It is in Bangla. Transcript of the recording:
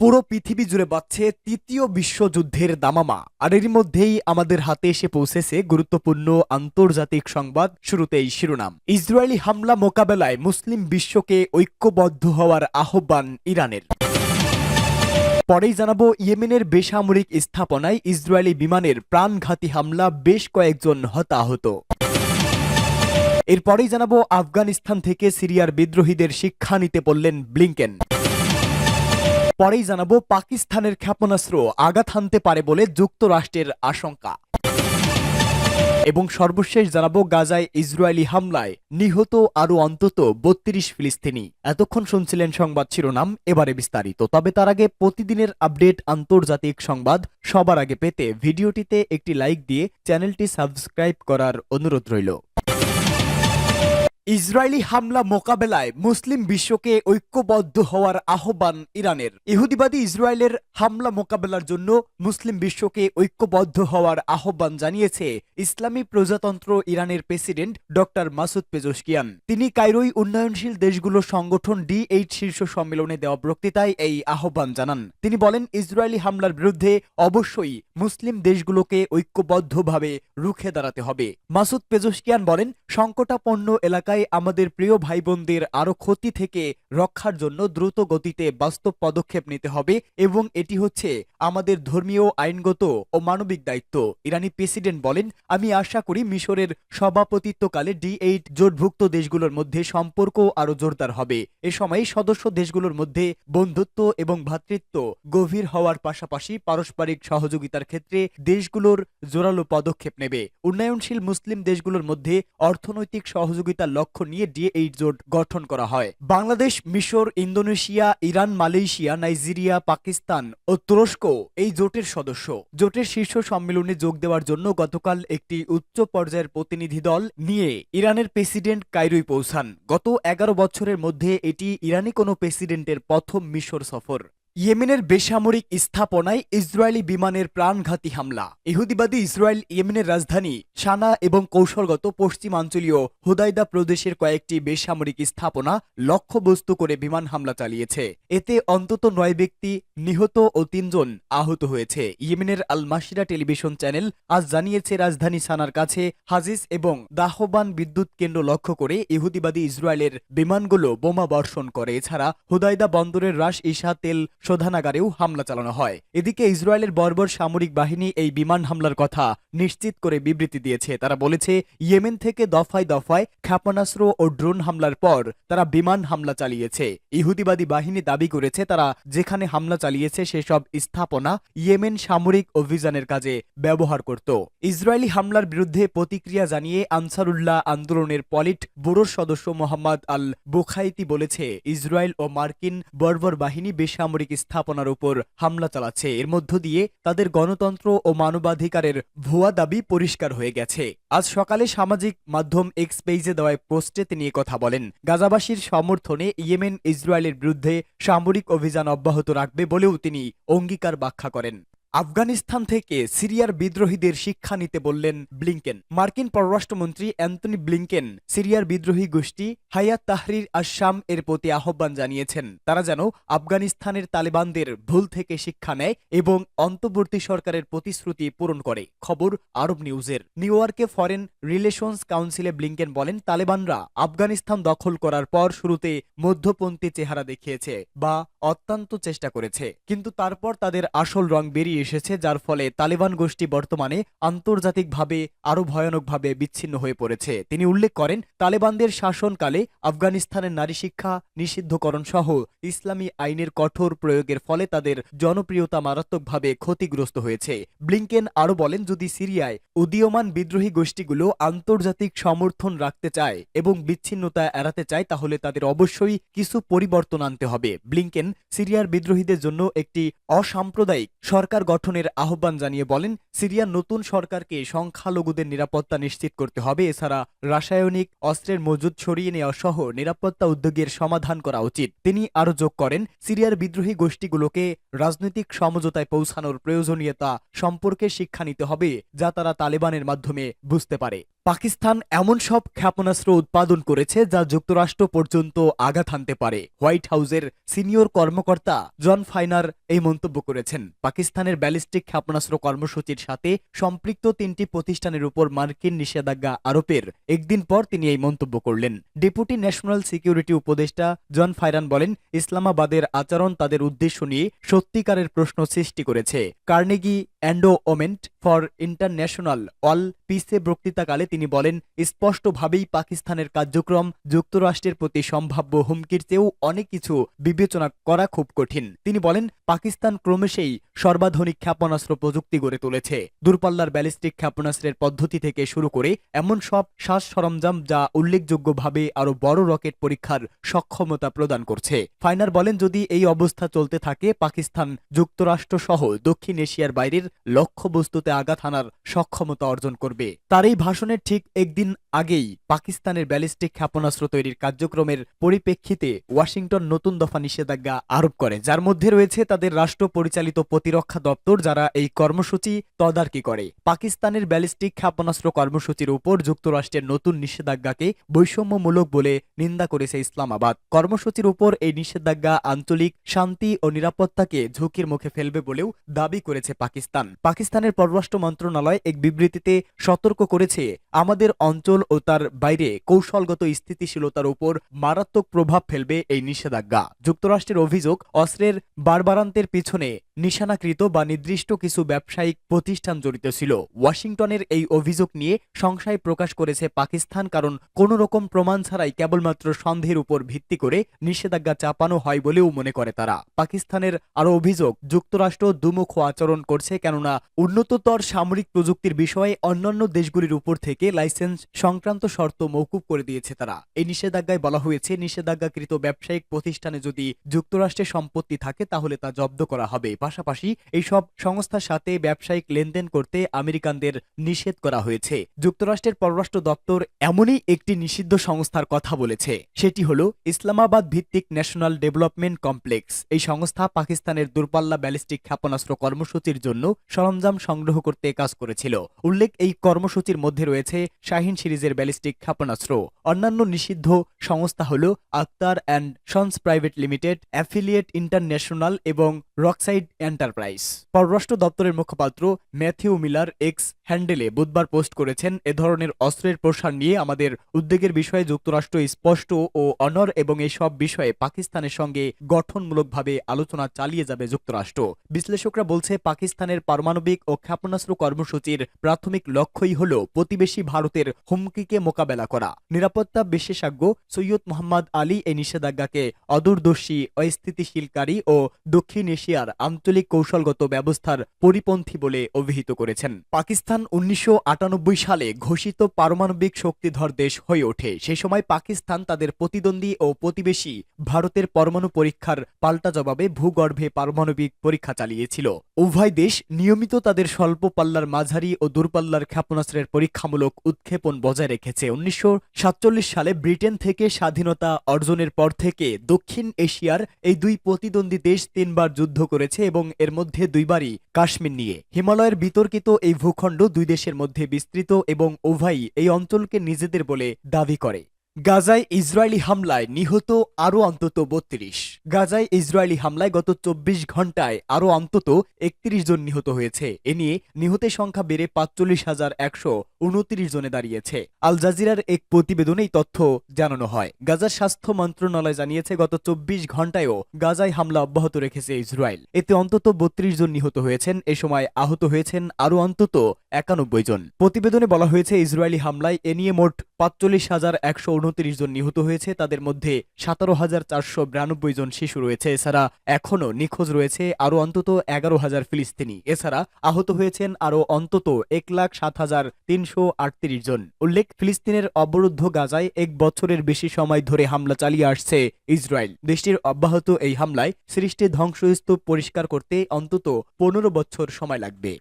পুরো পৃথিবী জুড়ে বাড়ছে তৃতীয় বিশ্বযুদ্ধের দামামা। আর এরই মধ্যেই আমাদের হাতে এসে পৌঁছেছে গুরুত্বপূর্ণ আন্তর্জাতিক সংবাদ শুরুতেই শিরোনাম। ইসরায়েলি হামলা মোকাবেলায় মুসলিম বিশ্বকে ঐক্যবদ্ধ হওয়ার আহ্বান ইরানের। পরেই জানাব ইয়েমেনের বেসামরিক স্থাপনায় ইসরায়েলি বিমানের প্রাণঘাতী হামলা বেশ কয়েকজন হতাহত। এরপরেই জানাব আফগানিস্তান থেকে সিরিয়ার বিদ্রোহীদের শিক্ষা নিতে বললেন ব্লিংকেন। পরেই জানাব পাকিস্তানের ক্ষেপণাস্ত্র আঘাত হানতে পারে বলে যুক্তরাষ্ট্রের আশঙ্কা। এবং সর্বশেষ জানাব গাজায় ইসরায়েলি হামলায় নিহত আরও অন্তত বত্রিশ ফিলিস্তিনি। এতক্ষণ শুনছিলেন সংবাদ শিরোনাম, এবারে বিস্তারিত। তবে তার আগে প্রতিদিনের আপডেট আন্তর্জাতিক সংবাদ সবার আগে পেতে ভিডিওটিতে একটি লাইক দিয়ে চ্যানেলটি সাবস্ক্রাইব করার অনুরোধ রইল। ইসরায়েলি হামলা মোকাবেলায় মুসলিম বিশ্বকে ঐক্যবদ্ধ হওয়ার আহ্বান ইরানের। ইহুদিবাদী ইসরায়েলের হামলা মোকাবেলার জন্য মুসলিম বিশ্বকে ঐক্যবদ্ধ হওয়ার আহ্বান জানিয়েছে ইসলামী প্রজাতন্ত্র ইরানের প্রেসিডেন্ট ডক্টর মাসুদ পেজোশকিয়ান। তিনি কায়রোই উন্নয়নশীল দেশগুলোর সংগঠন ডি এইট শীর্ষ সম্মেলনে দেওয়া বক্তৃতায় এই আহ্বান জানান। তিনি বলেন, ইসরায়েলি হামলার বিরুদ্ধে অবশ্যই মুসলিম দেশগুলোকে ঐক্যবদ্ধভাবে রুখে দাঁড়াতে হবে। মাসুদ পেজোশকিয়ান বলেন, সংকটাপন্ন এলাকায় আমাদের প্রিয় ভাই বোনদের আরও ক্ষতি থেকে রক্ষার জন্য দ্রুত গতিতে বাস্তব পদক্ষেপ নিতে হবে এবং এটি হচ্ছে আমাদের ধর্মীয়, আইনগত ও মানবিক দায়িত্ব। ইরানি প্রেসিডেন্ট বলেন, আমি আশা করি মিশরের সভাপতিত্বকালে ডি এইট জোটভুক্ত দেশগুলোর মধ্যে সম্পর্ক আরও জোরদার হবে। এ সময় সদস্য দেশগুলোর মধ্যে বন্ধুত্ব এবং ভ্রাতৃত্ব গভীর হওয়ার পাশাপাশি পারস্পরিক সহযোগিতার ক্ষেত্রে দেশগুলোর জোরালো পদক্ষেপ নেবে। উন্নয়নশীল মুসলিম দেশগুলোর মধ্যে অর্থনৈতিক সহযোগিতার লক্ষ্য নিয়ে ডি এইট জোট গঠন করা হয়। বাংলাদেশ, মিশর, Indonesia, Iran, Malaysia, Nigeria, Pakistan ও তুরস্ক এই জোটের সদস্য। জোটের শীর্ষ সম্মেলনে যোগ দেওয়ার জন্য গতকাল একটি উচ্চ পর্যায়ের প্রতিনিধি দল নিয়ে ইরানের প্রেসিডেন্ট কায়রোই পৌঁছান। গত এগারো বছরের মধ্যে এটি ইরানি কোনো প্রেসিডেন্টের প্রথম মিশর সফর। ইয়েমেনের বেসামরিক স্থাপনায় ইসরায়েলি বিমানের প্রাণঘাতী হামলা। ইহুদিবাদী ইসরায়েল ইয়েমেনের রাজধানী সানা এবং কৌশলগত পশ্চিমাঞ্চলীয় হুদাইদা প্রদেশের কয়েকটি বেসামরিক স্থাপনা লক্ষ্যবস্তু করে বিমান হামলা চালিয়েছে। এতে অন্তত নয় ব্যক্তি নিহত ও তিনজন আহত হয়েছে। ইয়েমেনের আল মাসিরা টেলিভিশন চ্যানেল আজ জানিয়েছে, রাজধানী সানার কাছে হাজিস এবং দাহবান বিদ্যুৎ কেন্দ্র লক্ষ্য করে ইহুদিবাদী ইসরায়েলের বিমানগুলো বোমা বর্ষণ করে। এছাড়া হুদাইদা বন্দরের রাশ ইশা তেল শোধানাগারেও হামলা চালানো হয়। এদিকে ইসরায়েলের বর্বর সামরিক বাহিনী এই বিমান হামলার কথা নিশ্চিত করে বিবৃতি দিয়েছে। তারা বলেছে, ইয়েমেন থেকে দফায় দফায় ক্ষেপণাস্ত্র ও ড্রোন হামলার পর তারা বিমান হামলা চালিয়েছে। ইহুদিবাদী বাহিনী দাবি করেছে, তারা যেখানে হামলা চালিয়েছে সেসব স্থাপনা ইয়েমেন সামরিক অভিযানের কাজে ব্যবহার করত। ইসরায়েলি হামলার বিরুদ্ধে প্রতিক্রিয়া জানিয়ে আনসারুল্লাহ আন্দোলনের পলিট ব্যুরোর সদস্য মোহাম্মদ আল বুখাইতি বলেছে, ইসরায়েল ও মার্কিন বর্বর বাহিনী বেসামরিক স্থাপনার উপর হামলা চালাচ্ছে। এর মধ্য দিয়ে তাদের গণতন্ত্র ও মানবাধিকারের ভুয়া দাবি পরিষ্কার হয়ে গেছে। আজ সকালে সামাজিক মাধ্যম এক্স পেজে দেওয়া পোস্টে তিনি কথা বলেন, গাজাবাসীর সমর্থনে ইয়েমেন ইসরায়েলের বিরুদ্ধে সামরিক অভিযান অব্যাহত রাখবে বলেও তিনি অঙ্গীকার ব্যাখ্যা করেন। আফগানিস্তান থেকে সিরিয়ার বিদ্রোহীদের শিক্ষা নিতে বললেন ব্লিংকেন। মার্কিন পররাষ্ট্রমন্ত্রী অ্যান্টনি ব্লিংকেন সিরিয়ার বিদ্রোহী গোষ্ঠী হায়াত তাহরির আসাম এর প্রতি আহ্বান জানিয়েছেন। তারা যেন আফগানিস্তানের তালেবানদের ভুল থেকে শিক্ষা নেয় এবং অন্তর্বর্তী সরকারের প্রতিশ্রুতি পূরণ করে। খবর আরব নিউজের। নিউ ইয়র্কে ফরেন রিলেশনস কাউন্সিলে ব্লিংকেন বলেন, তালেবানরা আফগানিস্তান দখল করার পর শুরুতে মধ্যপন্থী চেহারা দেখিয়েছে বা অত্যন্ত চেষ্টা করেছে। কিন্তু তারপর তাদের আসল রং বেরিয়ে এসেছে, যার ফলে তালেবান গোষ্ঠী বর্তমানে আন্তর্জাতিকভাবে আরও ভয়ানকভাবে বিচ্ছিন্ন হয়ে পড়েছে। তিনি উল্লেখ করেন, তালেবানদের শাসনকালে আফগানিস্তানের নারী শিক্ষা নিষিদ্ধকরণ সহ ইসলামী আইনের কঠোর প্রয়োগের ফলে তাদের জনপ্রিয়তা মারাত্মকভাবে ক্ষতিগ্রস্ত হয়েছে। ব্লিংকেন আরও বলেন, যদি সিরিয়ায় উদীয়মান বিদ্রোহী গোষ্ঠীগুলো আন্তর্জাতিক সমর্থন রাখতে চায় এবং বিচ্ছিন্নতা এড়াতে চায়, তাহলে তাদের অবশ্যই কিছু পরিবর্তন আনতে হবে। ব্লিংকেন সিরিয়ার বিদ্রোহীদের জন্য একটি অসাম্প্রদায়িক সরকার গঠনের আহ্বান জানিয়ে বলেন, সিরিয়ার নতুন সরকারকে সংখ্যালঘুদের নিরাপত্তা নিশ্চিত করতে হবে। এছাড়া রাসায়নিক অস্ত্রের মজুদ ছড়িয়ে নেওয়া সহ নিরাপত্তা উদ্যোগের সমাধান করা উচিত। তিনি আরও যোগ করেন, সিরিয়ার বিদ্রোহী গোষ্ঠীগুলোকে রাজনৈতিক সমঝোতায় পৌঁছানোর প্রয়োজনীয়তা সম্পর্কে শিক্ষা নিতে হবে, যা তারা তালেবানের মাধ্যমে বুঝতে পারে। পাকিস্তান এমন সব ক্ষেপণাস্ত্র উৎপাদন করেছে যা যুক্তরাষ্ট্র পর্যন্ত আঘাত হানতে পারে। হোয়াইট হাউসের সিনিয়র কর্মকর্তা জন ফাইনার এই মন্তব্য করেছেন। পাকিস্তানের ব্যালিস্টিক ক্ষেপণাস্ত্র কর্মসূচির সাথে সম্পৃক্ত তিনটি প্রতিষ্ঠানের উপর মার্কিন নিষেধাজ্ঞা আরোপের একদিন পর তিনি এই মন্তব্য করলেন। ডেপুটি ন্যাশনাল সিকিউরিটি উপদেষ্টা জন ফাইরান বলেন, ইসলামাবাদের আচরণ তাদের উদ্দেশ্য নিয়ে সত্যিকারের প্রশ্ন সৃষ্টি করেছে। কার্নেগি অ্যান্ডোওমেন্ট ফর ইন্টারন্যাশনাল অল পিসে বক্তৃতাকালে তিনি বলেন, স্পষ্টভাবেই পাকিস্তানের কার্যক্রম যুক্তরাষ্ট্রের প্রতি সম্ভাব্য হুমকির চেয়েও অনেক কিছু বিবেচনা করা খুব কঠিন। তিনি বলেন, পাকিস্তান ক্রমশেই সর্বাধুনিক ক্ষেপণাস্ত্র প্রযুক্তি গড়ে তুলেছে। দূরপাল্লার ব্যালিস্টিক ক্ষেপণাস্ত্রের পদ্ধতি থেকে শুরু করে এমন সব শ্বাস সরঞ্জাম যা উল্লেখযোগ্যভাবে আরও বড় রকেট পরীক্ষার সক্ষমতা প্রদান করছে। ফাইনার বলেন, যদি এই অবস্থা চলতে থাকে, পাকিস্তান যুক্তরাষ্ট্র সহ দক্ষিণ এশিয়ার বাইরের লক্ষ্যবস্তুতে আঘাত হানার সক্ষমতা অর্জন করবে। তার এই ভাষণের ঠিক একদিন আগেই পাকিস্তানের ব্যালিস্টিক ক্ষেপণাস্ত্র তৈরির কার্যক্রমের পরিপ্রেক্ষিতে ওয়াশিংটন নতুন দফা নিষেধাজ্ঞা আরোপ করে। যার মধ্যে রয়েছে তাদের রাষ্ট্র পরিচালিত প্রতিরক্ষা দপ্তর যারা এই কর্মসূচি তদারকি করে। পাকিস্তানের ব্যালিস্টিক ক্ষেপণাস্ত্র কর্মসূচির উপর যুক্তরাষ্ট্রের নতুন নিষেধাজ্ঞাকে বৈষম্যমূলক বলে নিন্দা করেছে ইসলামাবাদ। কর্মসূচির উপর এই নিষেধাজ্ঞা আঞ্চলিক শান্তি ও নিরাপত্তাকে ঝুঁকির মুখে ফেলবে বলেও দাবি করেছে পাকিস্তান। পাকিস্তানের পররাষ্ট্র মন্ত্রণালয় এক বিবৃতিতে সতর্ক করেছে, আমাদের অঞ্চল ও তার বাইরে কৌশলগত স্থিতিশীলতার উপর মারাত্মক প্রভাব ফেলবে এই নিষেধাজ্ঞা। যুক্তরাষ্ট্রের অভিযোগ, অস্ত্রের বারবারান্তের পিছনে নিশানাকৃত বা নির্দিষ্ট কিছু ব্যবসায়িক প্রতিষ্ঠান জড়িত ছিল। ওয়াশিংটনের এই অভিযোগ নিয়ে সংশয় প্রকাশ করেছে পাকিস্তান, কারণ কোন রকম প্রমাণ ছাড়াই কেবলমাত্র সন্দেহের উপর ভিত্তি করে নিষেধাজ্ঞা চাপানো হয় বলেও মনে করে তারা। পাকিস্তানের আরও অভিযোগ, যুক্তরাষ্ট্র দুমুখ আচরণ করছে কেননা উন্নততর সামরিক প্রযুক্তির বিষয়ে অন্যান্য দেশগুলির উপর থেকে লাইসেন্স সংক্রান্ত শর্ত মৌকুব করে দিয়েছে তারা। এই নিষেধাজ্ঞায় বলা হয়েছে, নিষেধাজ্ঞাকৃত ব্যবসায়িক প্রতিষ্ঠানে যদি যুক্তরাষ্ট্রের সম্পত্তি থাকে তাহলে তা জব্দ করা হবে। পাশাপাশি এইসব সংস্থার সাথে ব্যবসায়িক লেনদেন করতে আমেরিকানদের নিষেধ করা হয়েছে। যুক্তরাষ্ট্রের পররাষ্ট্র দপ্তর এমনই একটি নিষিদ্ধ সংস্থার কথা বলেছে। সেটি হল ইসলামাবাদ ভিত্তিক ন্যাশনাল ডেভেলপমেন্ট কমপ্লেক্স। এই সংস্থা পাকিস্তানের দূরপাল্লা ব্যালিস্টিক ক্ষেপণাস্ত্র কর্মসূচির জন্য সরঞ্জাম সংগ্রহ করতে কাজ করেছিল। উল্লেখ, এই কর্মসূচির মধ্যে রয়েছে শাহিন সিরিজের ব্যালিস্টিক ক্ষেপণাস্ত্র। অন্যান্য নিষিদ্ধ সংস্থা হল Akhtar and sons private limited, affiliate international এবং রকসাইড এন্টারপ্রাইজ। পররাষ্ট্র দপ্তরের মুখপাত্র ম্যাথিউ মিলার এক্স হ্যান্ডেলে বুধবার পোস্ট করেছেন, এ ধরনের অস্ত্রের প্রসার নিয়ে আমাদের উদ্বেগের বিষয়ে যুক্তরাষ্ট্র স্পষ্ট ও অনর এবং এসব বিষয়ে পাকিস্তানের সঙ্গে গঠনমূলকভাবে আলোচনা চালিয়ে যাবে যুক্তরাষ্ট্র। বিশ্লেষকরা বলছে, পাকিস্তানের পারমাণবিক ও ক্ষেপণাস্ত্র কর্মসূচির প্রাথমিক লক্ষ্যই হল প্রতিবেশী ভারতের হুমকিকে মোকাবেলা করা। নিরাপত্তা বিশেষজ্ঞ সৈয়দ মোহাম্মদ আলী এই নিষেধাজ্ঞাকে অদূরদর্শী, অস্থিতিশীলকারী ও দক্ষিণ এশিয়ার আঞ্চলিক কৌশলগত ব্যবস্থার পরিপন্থী বলে অভিহিত করেছেন। পাকিস্তান উনিশশো আটানব্বই সালে ঘোষিত পারমাণবিক শক্তিধর দেশ হয়ে ওঠে। সে সময় পাকিস্তান তাদের প্রতিদ্বন্দ্বী ও প্রতিবেশী ভারতের পরমাণু পরীক্ষার পাল্টা জবাবে ভূগর্ভে পারমাণবিক পরীক্ষা চালিয়েছিল। উভয় দেশ নিয়মিত তাদের স্বল্প পাল্লার মাঝারি ও দূরপাল্লার ক্ষেপণাস্ত্রের পরীক্ষামূলক উৎক্ষেপণ বজায় রেখেছে। উনিশশো সাতচল্লিশ সালে ব্রিটেন থেকে স্বাধীনতা অর্জনের পর থেকে দক্ষিণ এশিয়ার এই দুই প্রতিদ্বন্দ্বী দেশ তিনবার যুদ্ধ করেছে এবং এর মধ্যে দুইবারই কাশ্মীর নিয়ে। হিমালয়ের বিতর্কিত এই ভূখণ্ড দুই দেশের মধ্যে বিস্তৃত এবং উভয়ই এই অঞ্চলকে নিজেদের বলে দাবি করে। গাজায় ইসরায়েলি হামলায় নিহত আরও অন্তত বত্রিশ। গাজায় ইসরায়েলি হামলায় গত চব্বিশ ঘন্টায় আরও অন্তত একত্রিশ জন নিহত হয়েছে। এ নিয়ে নিহতের সংখ্যা বেড়ে পাঁচচল্লিশ হাজার একশো উনত্রিশ জনে দাঁড়িয়েছে। আল জাজিরার এক প্রতিবেদনে এই তথ্য জানানো হয়। গাজার স্বাস্থ্য মন্ত্রণালয় জানিয়েছে, গত চব্বিশ ঘন্টায়ও গাজায় হামলা অব্যাহত রেখেছে ইসরায়েল। এতে অন্তত বত্রিশ জন নিহত হয়েছেন। এ সময় আহত হয়েছেন আরও অন্তত একানব্বই জন। প্রতিবেদনে বলা হয়েছে, ইসরায়েলি হামলায় এ নিয়ে মোট পাঁচচল্লিশ হাজার একশো উনত্রিশ জন নিহত হয়েছে। তাদের মধ্যে সতেরো হাজার চারশো বিরানব্বই জন শিশু রয়েছে। এছাড়া এখনও নিখোঁজ রয়েছে আরও অন্তত এগারো হাজার ফিলিস্তিনি। এছাড়া আহত হয়েছেন আরও অন্তত এক লাখ সাত হাজার তিনশো আটত্রিশ জন। উল্লেখ, ফিলিস্তিনের অবরুদ্ধ গাজায় এক বছরের বেশি সময় ধরে হামলা চালিয়ে আসছে ইসরায়েল। দেশটির অব্যাহত এই হামলায় সৃষ্টি ধ্বংসস্তূপ পরিষ্কার করতে অন্তত পনেরো বছর সময় লাগবে।